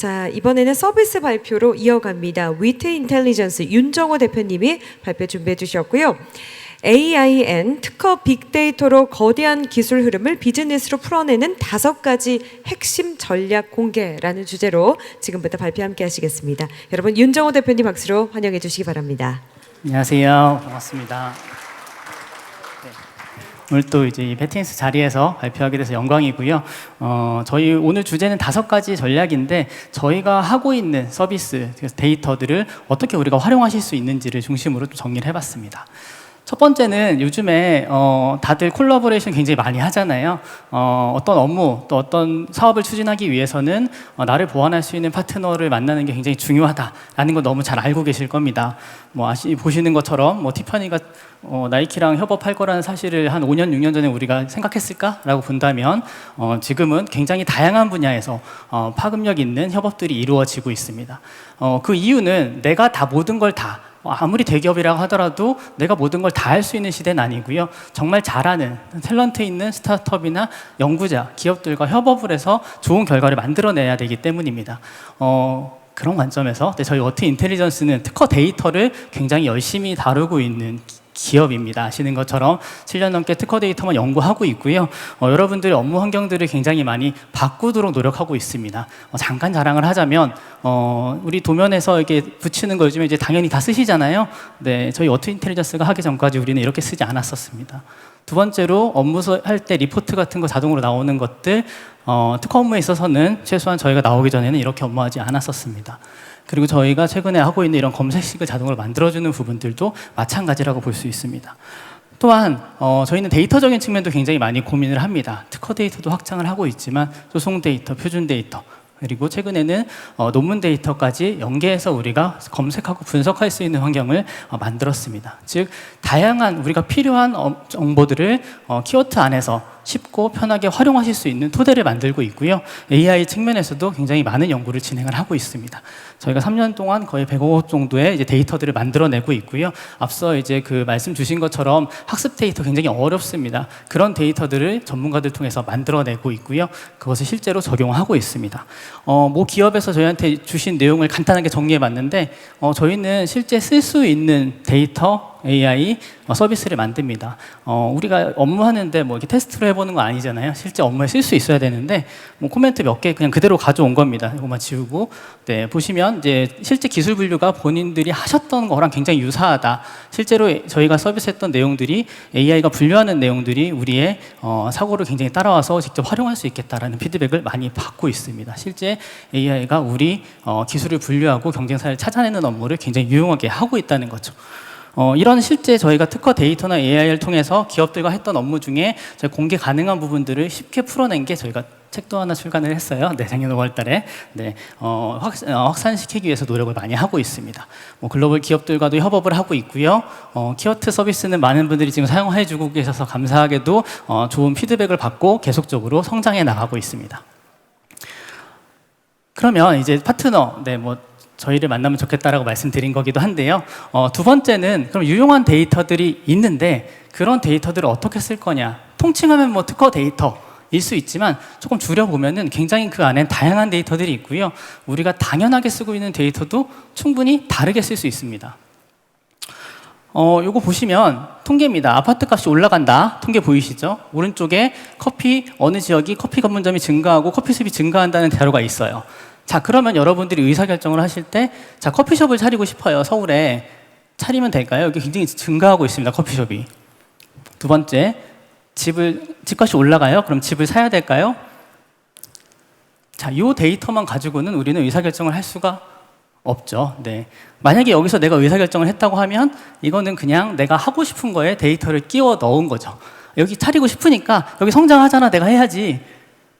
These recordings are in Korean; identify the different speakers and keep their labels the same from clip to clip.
Speaker 1: 자, 이번에는 서비스 발표로 이어갑니다. 위트 인텔리전스 윤정호 대표님이 발표 준비해 주셨고요. AIN 특허 빅데이터로 거대한 기술 흐름을 비즈니스로 풀어내는 다섯 가지 핵심 전략 공개라는 주제로 지금부터 발표 함께 하시겠습니다. 여러분 윤정호 대표님 박수로 환영해 주시기 바랍니다.
Speaker 2: 안녕하세요. 반갑습니다. 네. 오늘 또 이제 이 배팅스 자리에서 발표하게 돼서 영광이고요. 어, 저희 오늘 주제는 다섯 가지 전략인데 저희가 하고 있는 서비스 데이터들을 어떻게 우리가 활용하실 수 있는지를 중심으로 좀 정리를 해봤습니다. 첫 번째는 요즘에 어, 다들 콜라보레이션 굉장히 많이 하잖아요. 어, 어떤 업무 또 어떤 사업을 추진하기 위해서는 어, 나를 보완할 수 있는 파트너를 만나는 게 굉장히 중요하다라는 거 너무 잘 알고 계실 겁니다. 뭐 아시 보시는 것처럼 뭐 티파니가 어, 나이키랑 협업할 거라는 사실을 한 5년 6년 전에 우리가 생각했을까라고 본다면 어, 지금은 굉장히 다양한 분야에서 어, 파급력 있는 협업들이 이루어지고 있습니다. 어, 그 이유는 내가 다 모든 걸다 어, 아무리 대기업이라고 하더라도 내가 모든 걸 다 할 수 있는 시대는 아니고요. 정말 잘하는 탤런트 있는 스타트업이나 연구자, 기업들과 협업을 해서 좋은 결과를 만들어내야 되기 때문입니다. 어, 그런 관점에서 네, 저희 워트 인텔리전스는 특허 데이터를 굉장히 열심히 다루고 있는 기업입니다. 아시는 것처럼 7년 넘게 특허 데이터만 연구하고 있고요. 어, 여러분들의 업무 환경들을 굉장히 많이 바꾸도록 노력하고 있습니다. 어, 잠깐 자랑을 하자면 어, 우리 도면에서 이렇게 붙이는 거 요즘에 이제 당연히 다 쓰시잖아요. 네, 저희 워트 인텔리전스가 하기 전까지 우리는 이렇게 쓰지 않았었습니다. 두 번째로 업무 할 때 리포트 같은 거 자동으로 나오는 것들 어, 특허 업무에 있어서는 최소한 저희가 나오기 전에는 이렇게 업무하지 않았었습니다. 그리고 저희가 최근에 하고 있는 이런 검색식을 자동으로 만들어주는 부분들도 마찬가지라고 볼 수 있습니다. 또한 어, 저희는 데이터적인 측면도 굉장히 많이 고민을 합니다. 특허 데이터도 확장을 하고 있지만 소송 데이터, 표준 데이터 그리고 최근에는 어, 논문 데이터까지 연계해서 우리가 검색하고 분석할 수 있는 환경을 어, 만들었습니다. 즉 다양한 우리가 필요한 어, 정보들을 어, 키워드 안에서 쉽고 편하게 활용하실 수 있는 토대를 만들고 있고요. AI 측면에서도 굉장히 많은 연구를 진행을 하고 있습니다. 저희가 3년 동안 거의 100억 정도의 이제 데이터들을 만들어내고 있고요. 앞서 이제 그 말씀 주신 것처럼 학습 데이터 굉장히 어렵습니다. 그런 데이터들을 전문가들 통해서 만들어내고 있고요. 그것을 실제로 적용하고 있습니다. 어, 뭐 기업에서 저희한테 주신 내용을 간단하게 정리해 봤는데 어, 저희는 실제 쓸 수 있는 데이터 AI 어, 서비스를 만듭니다. 어, 우리가 업무하는데 뭐 이렇게 테스트로 해보는 거 아니잖아요. 실제 업무에 쓸 수 있어야 되는데 뭐 코멘트 몇 개 그냥 그대로 가져온 겁니다. 이거만 지우고 네 보시면 이제 실제 기술 분류가 본인들이 하셨던 거랑 굉장히 유사하다. 실제로 저희가 서비스했던 내용들이 AI가 분류하는 내용들이 우리의 어, 사고를 굉장히 따라와서 직접 활용할 수 있겠다라는 피드백을 많이 받고 있습니다. 실제 AI가 우리 어, 기술을 분류하고 경쟁사를 찾아내는 업무를 굉장히 유용하게 하고 있다는 거죠. 어, 이런 실제 저희가 특허 데이터나 AI를 통해서 기업들과 했던 업무 중에 저희 공개 가능한 부분들을 쉽게 풀어낸 게 저희가 책도 하나 출간을 했어요. 네, 작년 5월 달에 네, 어, 확, 어, 확 산시키기 위해서 노력을 많이 하고 있습니다. 뭐 글로벌 기업들과도 협업을 하고 있고요. 어, 키워트 서비스는 많은 분들이 지금 사용해 주고 계셔서 감사하게도 어, 좋은 피드백을 받고 계속적으로 성장해 나가고 있습니다. 그러면 이제 파트너, 네, 뭐 저희를 만나면 좋겠다라고 말씀드린 거기도 한데요. 어, 두 번째는 그럼 유용한 데이터들이 있는데 그런 데이터들을 어떻게 쓸 거냐? 통칭하면 뭐 특허 데이터 일 수 있지만 조금 줄여보면은 굉장히 그 안에 다양한 데이터들이 있고요. 우리가 당연하게 쓰고 있는 데이터도 충분히 다르게 쓸 수 있습니다. 어, 요거 보시면 통계입니다. 아파트 값이 올라간다. 통계 보이시죠? 오른쪽에 커피, 어느 지역이 커피 전문점이 증가하고 커피 수입이 증가한다는 자료가 있어요. 자, 그러면 여러분들이 의사결정을 하실 때, 자, 커피숍을 차리고 싶어요. 서울에. 차리면 될까요? 여기 굉장히 증가하고 있습니다. 커피숍이. 두 번째, 집을, 집값이 올라가요? 그럼 집을 사야 될까요? 자, 이 데이터만 가지고는 우리는 의사결정을 할 수가 없죠. 네. 만약에 여기서 내가 의사결정을 했다고 하면 이거는 그냥 내가 하고 싶은 거에 데이터를 끼워 넣은 거죠. 여기 차리고 싶으니까 여기 성장하잖아. 내가 해야지.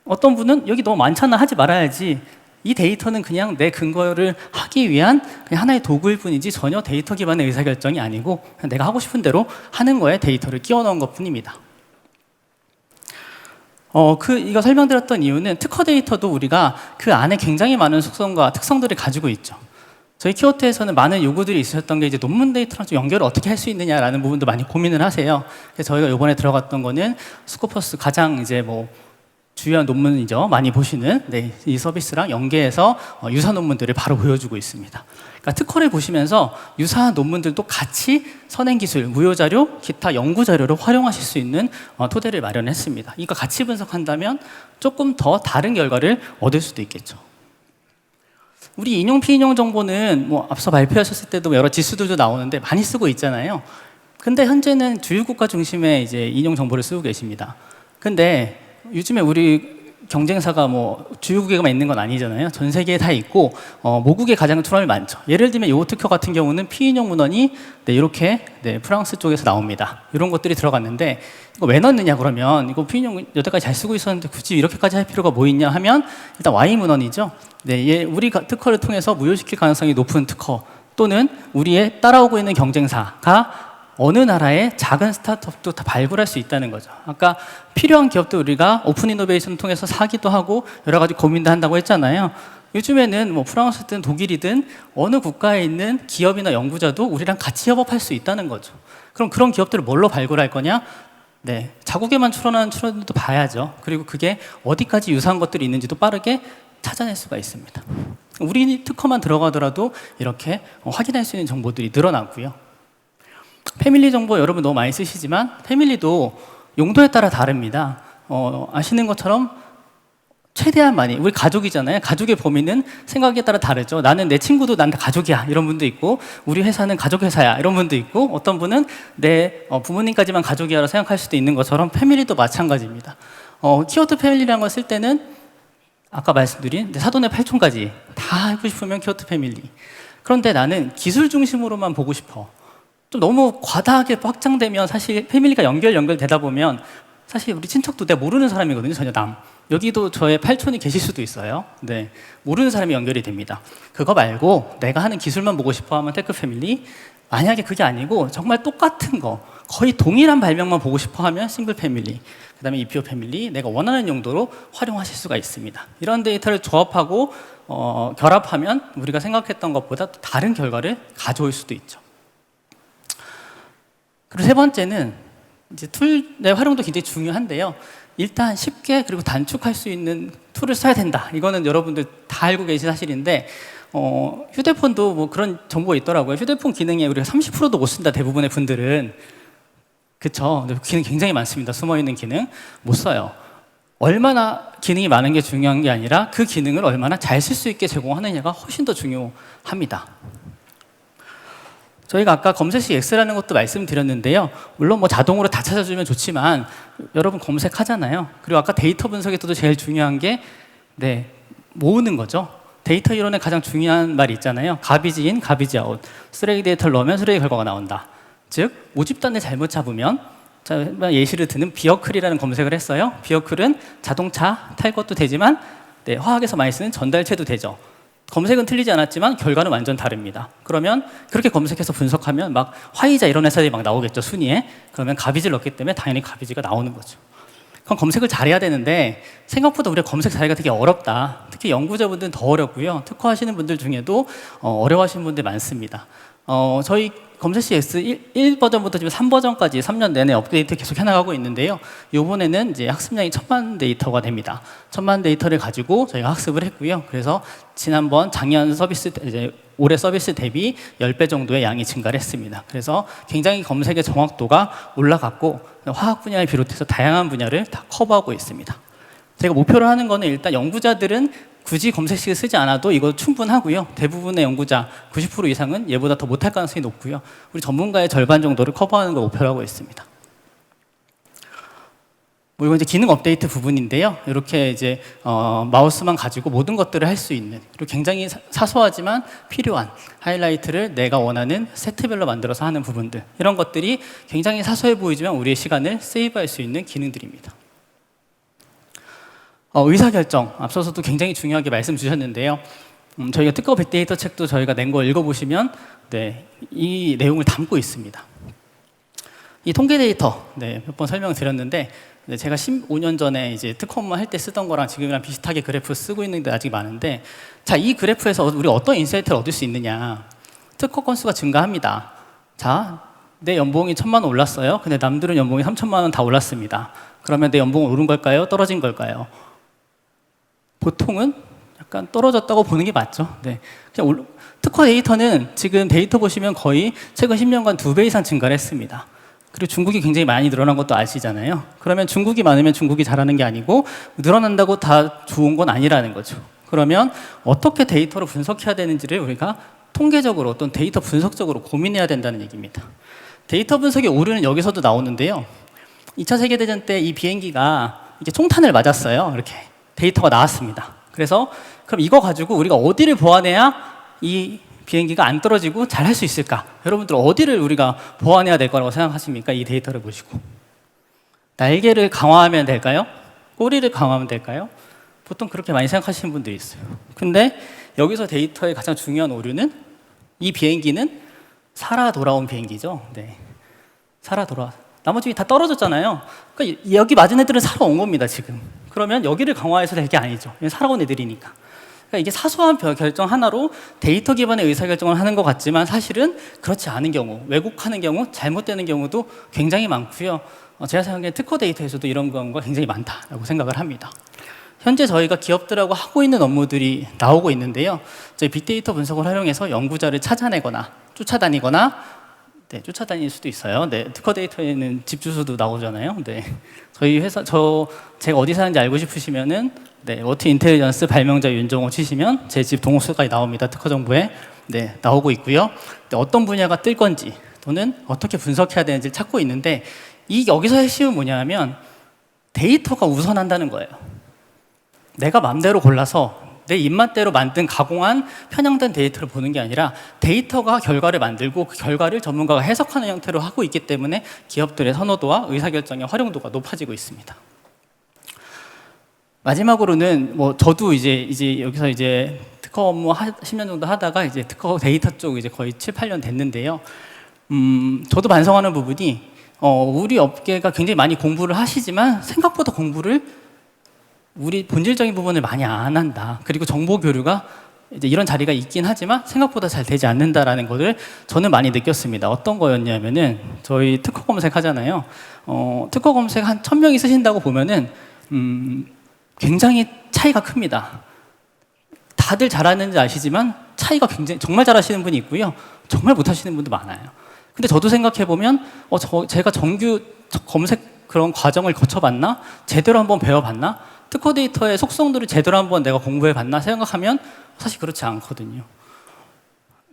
Speaker 2: 어떤 분은 여기 너무 많잖아. 하지 말아야지. 이 데이터는 그냥 내 근거를 하기 위한 그냥 하나의 도구일 뿐이지 전혀 데이터 기반의 의사결정이 아니고 내가 하고 싶은 대로 하는 거에 데이터를 끼워 넣은 것 뿐입니다. 어, 그, 이거 설명드렸던 이유는 특허 데이터도 우리가 그 안에 굉장히 많은 속성과 특성들을 가지고 있죠. 저희 키워트에서는 많은 요구들이 있으셨던 게 이제 논문 데이터랑 좀 연결을 어떻게 할 수 있느냐라는 부분도 많이 고민을 하세요. 그래서 저희가 이번에 들어갔던 거는 스코퍼스 가장 이제 뭐 주요한 논문이죠. 많이 보시는 네, 이 서비스랑 연계해서 어, 유사 논문들을 바로 보여주고 있습니다. 그러니까 특허를 보시면서 유사한 논문들도 같이 선행 기술, 무효 자료, 기타 연구 자료로 활용하실 수 있는 어, 토대를 마련했습니다. 이거 같이 분석한다면 조금 더 다른 결과를 얻을 수도 있겠죠. 우리 인용 피인용 정보는 뭐 앞서 발표하셨을 때도 여러 지수들도 나오는데 많이 쓰고 있잖아요. 근데 현재는 주유국가 중심의 이제 인용 정보를 쓰고 계십니다. 근데 요즘에 우리 경쟁사가 뭐 주요국에만 있는 건 아니잖아요. 전 세계에 다 있고 어, 모국에 가장 트럼이 많죠. 예를 들면 요 특허 같은 경우는 피인용 문헌이 네, 이렇게 네, 프랑스 쪽에서 나옵니다. 이런 것들이 들어갔는데 이거 왜 넣느냐 그러면 이거 피인용 여태까지 잘 쓰고 있었는데 굳이 이렇게까지 할 필요가 뭐 있냐 하면 일단 Y 문헌이죠. 네, 얘 우리 가- 특허를 통해서 무효시킬 가능성이 높은 특허 또는 우리의 따라오고 있는 경쟁사가 어느 나라의 작은 스타트업도 다 발굴할 수 있다는 거죠. 아까 필요한 기업도 우리가 오픈 이노베이션 통해서 사기도 하고 여러 가지 고민도 한다고 했잖아요. 요즘에는 뭐 프랑스든 독일이든 어느 국가에 있는 기업이나 연구자도 우리랑 같이 협업할 수 있다는 거죠. 그럼 그런 기업들을 뭘로 발굴할 거냐? 네, 자국에만 출원하는 출원들도 봐야죠. 그리고 그게 어디까지 유사한 것들이 있는지도 빠르게 찾아낼 수가 있습니다. 우리 특허만 들어가더라도 이렇게 어, 확인할 수 있는 정보들이 늘어나고요. 패밀리 정보 여러분 너무 많이 쓰시지만 패밀리도 용도에 따라 다릅니다. 어, 아시는 것처럼 최대한 많이 우리 가족이잖아요. 가족의 범위는 생각에 따라 다르죠. 나는 내 친구도 난 가족이야 이런 분도 있고 우리 회사는 가족 회사야 이런 분도 있고 어떤 분은 내 어, 부모님까지만 가족이야라고 생각할 수도 있는 것처럼 패밀리도 마찬가지입니다. 어, 키워드 패밀리라는 걸 쓸 때는 아까 말씀드린 사돈의 팔촌까지 다 하고 싶으면 키워드 패밀리. 그런데 나는 기술 중심으로만 보고 싶어. 좀 너무 과다하게 확장되면 사실 패밀리가 연결 연결되다 보면 사실 우리 친척도 내가 모르는 사람이거든요 전혀 남. 여기도 저의 팔촌이 계실 수도 있어요. 네. 모르는 사람이 연결이 됩니다. 그거 말고 내가 하는 기술만 보고 싶어 하면 테크 패밀리. 만약에 그게 아니고 정말 똑같은 거 거의 동일한 발명만 보고 싶어 하면 싱글 패밀리 그 다음에 EPO 패밀리 내가 원하는 용도로 활용하실 수가 있습니다. 이런 데이터를 조합하고 어, 결합하면 우리가 생각했던 것보다 또 다른 결과를 가져올 수도 있죠 그리고 세 번째는 이제 툴의 활용도 굉장히 중요한데요. 일단 쉽게 그리고 단축할 수 있는 툴을 써야 된다. 이거는 여러분들 다 알고 계신 사실인데 어, 휴대폰도 뭐 그런 정보가 있더라고요. 휴대폰 기능에 우리가 30%도 못 쓴다. 대부분의 분들은 그쵸. 기능 굉장히 많습니다. 숨어 있는 기능 못 써요. 얼마나 기능이 많은 게 중요한 게 아니라 그 기능을 얼마나 잘 쓸 수 있게 제공하느냐가 훨씬 더 중요합니다. 저희가 아까 검색식 X라는 것도 말씀드렸는데요. 물론 뭐 자동으로 다 찾아주면 좋지만 여러분 검색하잖아요. 그리고 아까 데이터 분석에서도 제일 중요한 게 네, 모으는 거죠. 데이터 이론의 가장 중요한 말이 있잖아요. 가비지 인, 가비지 아웃. 쓰레기 데이터를 넣으면 쓰레기 결과가 나온다. 즉 모집단을 잘못 잡으면 자, 예시를 드는 비어클이라는 검색을 했어요. 비어클은 자동차 탈 것도 되지만 네, 화학에서 많이 쓰는 전달체도 되죠. 검색은 틀리지 않았지만 결과는 완전 다릅니다. 그러면 그렇게 검색해서 분석하면 막 화이자 이런 회사들이 막 나오겠죠 순위에. 그러면 가비지를 넣기 때문에 당연히 가비지가 나오는 거죠. 그럼 검색을 잘해야 되는데 생각보다 우리가 검색 잘하기가 되게 어렵다. 특히 연구자분들은 더 어렵고요. 특허하시는 분들 중에도 어, 어려워하시는 분들 많습니다. 어, 저희 검색식 X 1, 1 버전부터 지금 3버전까지 3년 내내 업데이트 계속 해나가고 있는데요. 이번에는 이제 학습량이 천만 데이터가 됩니다. 천만 데이터를 가지고 저희가 학습을 했고요. 그래서 지난번 작년 서비스 때- 이제 올해 서비스 대비 10배 정도의 양이 증가를 했습니다. 그래서 굉장히 검색의 정확도가 올라갔고 화학 분야를 비롯해서 다양한 분야를 다 커버하고 있습니다. 제가 목표로 하는 거는 일단 연구자들은 굳이 검색식을 쓰지 않아도 이거 충분하고요. 대부분의 연구자 90% 이상은 얘보다 더 못할 가능성이 높고요. 우리 전문가의 절반 정도를 커버하는 걸 목표로 하고 있습니다. 뭐 이건 이제 기능 업데이트 부분인데요. 이렇게 이제 어, 마우스만 가지고 모든 것들을 할 수 있는 그리고 굉장히 사- 사소하지만 필요한 하이라이트를 내가 원하는 세트별로 만들어서 하는 부분들 이런 것들이 굉장히 사소해 보이지만 우리의 시간을 세이브할 수 있는 기능들입니다. 어, 의사결정 앞서서도 굉장히 중요하게 말씀 주셨는데요. 음, 저희가 특허 빅데이터 책도 저희가 낸 거 읽어보시면 네, 이 내용을 담고 있습니다. 이 통계 데이터 네, 몇 번 설명드렸는데 네, 제가 15년 전에 이제 특허 업무 할 때 쓰던 거랑 지금이랑 비슷하게 그래프 쓰고 있는 데 아직 많은데 자 이 그래프에서 우리 어떤 인사이트를 얻을 수 있느냐 특허 건수가 증가합니다. 자 내 연봉이 천만 원 올랐어요. 근데 남들은 연봉이 삼천만 원 다 올랐습니다. 그러면 내 연봉은 오른 걸까요? 떨어진 걸까요? 보통은 약간 떨어졌다고 보는 게 맞죠. 네. 그냥 올- 특허 데이터는 지금 데이터 보시면 거의 최근 10년간 두 배 이상 증가를 했습니다. 그리고 중국이 굉장히 많이 늘어난 것도 아시잖아요. 그러면 중국이 많으면 중국이 잘하는 게 아니고 늘어난다고 다 좋은 건 아니라는 거죠. 그러면 어떻게 데이터를 분석해야 되는지를 우리가 통계적으로 또는 데이터 분석적으로 고민해야 된다는 얘기입니다. 데이터 분석의 오류는 여기서도 나오는데요. 2차 세계대전 때 이 비행기가 이렇게 총탄을 맞았어요. 이렇게 데이터가 나왔습니다. 그래서 그럼 이거 가지고 우리가 어디를 보완해야 이 비행기가 안 떨어지고 잘 할 수 있을까? 여러분들 어디를 우리가 보완해야 될 거라고 생각하십니까? 이 데이터를 보시고 날개를 강화하면 될까요? 꼬리를 강화하면 될까요? 보통 그렇게 많이 생각하시는 분들이 있어요. 근데 여기서 데이터의 가장 중요한 오류는 이 비행기는 살아 돌아온 비행기죠. 네. 살아 돌아. 나머지 다 떨어졌잖아요. 그러니까 이- 여기 맞은 애들은 살아온 겁니다, 지금. 그러면 여기를 강화해서 될 게 아니죠. 살아온 애들이니까. 그러니까 이게 사소한 별- 결정 하나로 데이터 기반의 의사결정을 하는 것 같지만 사실은 그렇지 않은 경우, 왜곡하는 경우, 잘못되는 경우도 굉장히 많고요. 어, 제가 생각하기엔 특허 데이터에서도 이런 경우가 굉장히 많다라고 생각을 합니다. 현재 저희가 기업들하고 하고 있는 업무들이 나오고 있는데요. 저희 빅데이터 분석을 활용해서 연구자를 찾아내거나 쫓아다니거나 네, 쫓아다닐 수도 있어요. 네, 특허 데이터에는 집 주소도 나오잖아요. 네, 저희 회사 저 제가 어디 사는지 알고 싶으시면은 네, 워트 인텔리전스 발명자 윤정호 치시면 제 집 동호수까지 나옵니다. 특허 정보에 네 나오고 있고요. 네, 어떤 분야가 뜰 건지 또는 어떻게 분석해야 되는지 찾고 있는데 이 여기서 핵심은 뭐냐면 데이터가 우선한다는 거예요. 내가 맘대로 골라서 내 입맛대로 만든 가공한 편향된 데이터를 보는 게 아니라 데이터가 결과를 만들고 그 결과를 전문가가 해석하는 형태로 하고 있기 때문에 기업들의 선호도와 의사결정의 활용도가 높아지고 있습니다. 마지막으로는 뭐 저도 이제 이제 여기서 이제 특허 업무 하, 10년 정도 하다가 이제 특허 데이터 쪽 이제 거의 7, 8년 됐는데요. 음, 저도 반성하는 부분이 어, 우리 업계가 굉장히 많이 공부를 하시지만 생각보다 공부를 우리 본질적인 부분을 많이 안 한다. 그리고 정보 교류가 이제 이런 자리가 있긴 하지만 생각보다 잘 되지 않는다라는 것을 저는 많이 느꼈습니다. 어떤 거였냐면은 저희 특허 검색 하잖아요. 어, 특허 검색 한 천 명이 쓰신다고 보면은 음, 굉장히 차이가 큽니다. 다들 잘하는지 아시지만 차이가 굉장히 정말 잘하시는 분이 있고요. 정말 못하시는 분도 많아요. 근데 저도 생각해 보면 어, 저, 제가 정규 검색 그런 과정을 거쳐봤나? 제대로 한번 배워봤나? 특허 데이터의 속성들을 제대로 한번 내가 공부해봤나 생각하면 사실 그렇지 않거든요.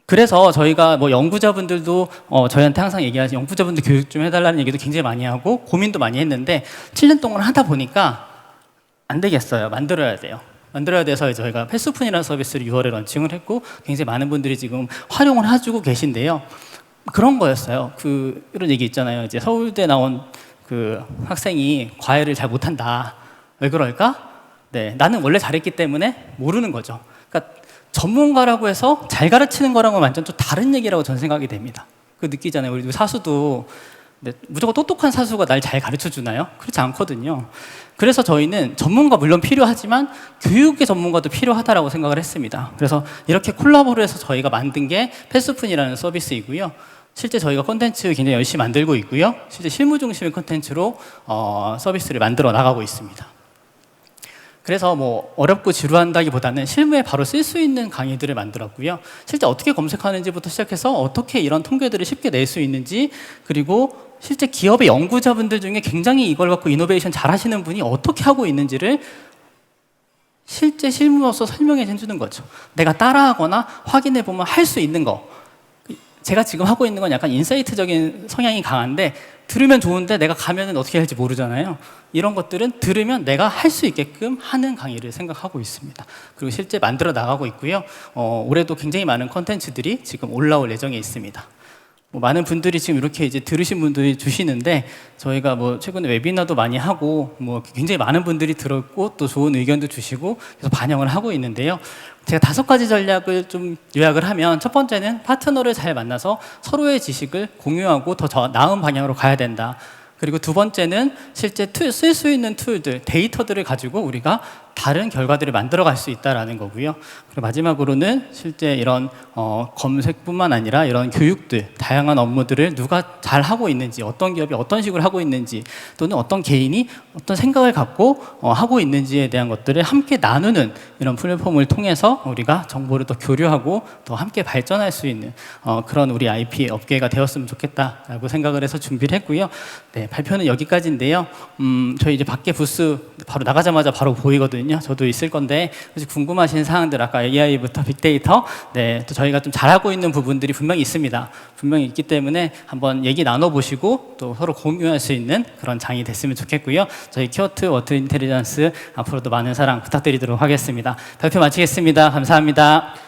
Speaker 2: 그래서 저희가 뭐 연구자분들도 어, 저희한테 항상 얘기하시 연구자분들 교육 좀 해달라는 얘기도 굉장히 많이 하고 고민도 많이 했는데 7년 동안 하다 보니까 안 되겠어요. 만들어야 돼요. 만들어야 돼서 저희가 패스푼이라는 서비스를 6월에 런칭을 했고 굉장히 많은 분들이 지금 활용을 해주고 계신데요. 그런 거였어요. 그 이런 얘기 있잖아요. 이제 서울대 나온 그 학생이 과외를 잘 못한다. 왜 그럴까? 네, 나는 원래 잘했기 때문에 모르는 거죠. 그러니까 전문가라고 해서 잘 가르치는 거랑은 완전 또 다른 얘기라고 저는 생각이 됩니다. 그 느끼잖아요. 우리 사수도 네, 무조건 똑똑한 사수가 날 잘 가르쳐 주나요? 그렇지 않거든요. 그래서 저희는 전문가 물론 필요하지만 교육의 전문가도 필요하다라고 생각을 했습니다. 그래서 이렇게 콜라보를 해서 저희가 만든 게 패스푼이라는 서비스이고요. 실제 저희가 콘텐츠 굉장히 열심히 만들고 있고요. 실제 실무 중심의 콘텐츠로 어, 서비스를 만들어 나가고 있습니다. 그래서 뭐 어렵고 지루한다기보다는 실무에 바로 쓸 수 있는 강의들을 만들었고요. 실제 어떻게 검색하는지부터 시작해서 어떻게 이런 통계들을 쉽게 낼 수 있는지 그리고 실제 기업의 연구자분들 중에 굉장히 이걸 갖고 이노베이션 잘 하시는 분이 어떻게 하고 있는지를 실제 실무로서 설명해 주는 거죠. 내가 따라하거나 확인해 보면 할 수 있는 거. 제가 지금 하고 있는 건 약간 인사이트적인 성향이 강한데 들으면 좋은데 내가 가면은 어떻게 할지 모르잖아요. 이런 것들은 들으면 내가 할 수 있게끔 하는 강의를 생각하고 있습니다. 그리고 실제 만들어 나가고 있고요. 어, 올해도 굉장히 많은 컨텐츠들이 지금 올라올 예정에 있습니다. 뭐 많은 분들이 지금 이렇게 이제 들으신 분들이 주시는데 저희가 뭐 최근에 웨비나도 많이 하고 뭐 굉장히 많은 분들이 들었고 또 좋은 의견도 주시고 그래서 반영을 하고 있는데요. 제가 다섯 가지 전략을 좀 요약을 하면 첫 번째는 파트너를 잘 만나서 서로의 지식을 공유하고 더 저- 나은 방향으로 가야 된다. 그리고 두 번째는 실제 쓸 수 있는 툴들, 데이터들을 가지고 우리가 다른 결과들을 만들어 갈 수 있다라는 거고요. 마지막으로는 실제 이런 어, 검색뿐만 아니라 이런 교육들, 다양한 업무들을 누가 잘 하고 있는지, 어떤 기업이 어떤 식으로 하고 있는지, 또는 어떤 개인이 어떤 생각을 갖고 어, 하고 있는지에 대한 것들을 함께 나누는 이런 플랫폼을 통해서 우리가 정보를 더 교류하고 더 함께 발전할 수 있는 어, 그런 우리 IP 업계가 되었으면 좋겠다라고 생각을 해서 준비를 했고요. 네, 발표는 여기까지인데요. 음, 저희 이제 밖에 부스 바로 나가자마자 바로 보이거든요. 저도 있을 건데 혹시 궁금하신 사항들 아까 AI부터 빅데이터, 네, 또 저희가 좀 잘하고 있는 부분들이 분명히 있습니다. 분명히 있기 때문에 한번 얘기 나눠보시고 또 서로 공유할 수 있는 그런 장이 됐으면 좋겠고요. 저희 키워트 워터 인텔리전스 앞으로도 많은 사랑 부탁드리도록 하겠습니다. 발표 마치겠습니다. 감사합니다.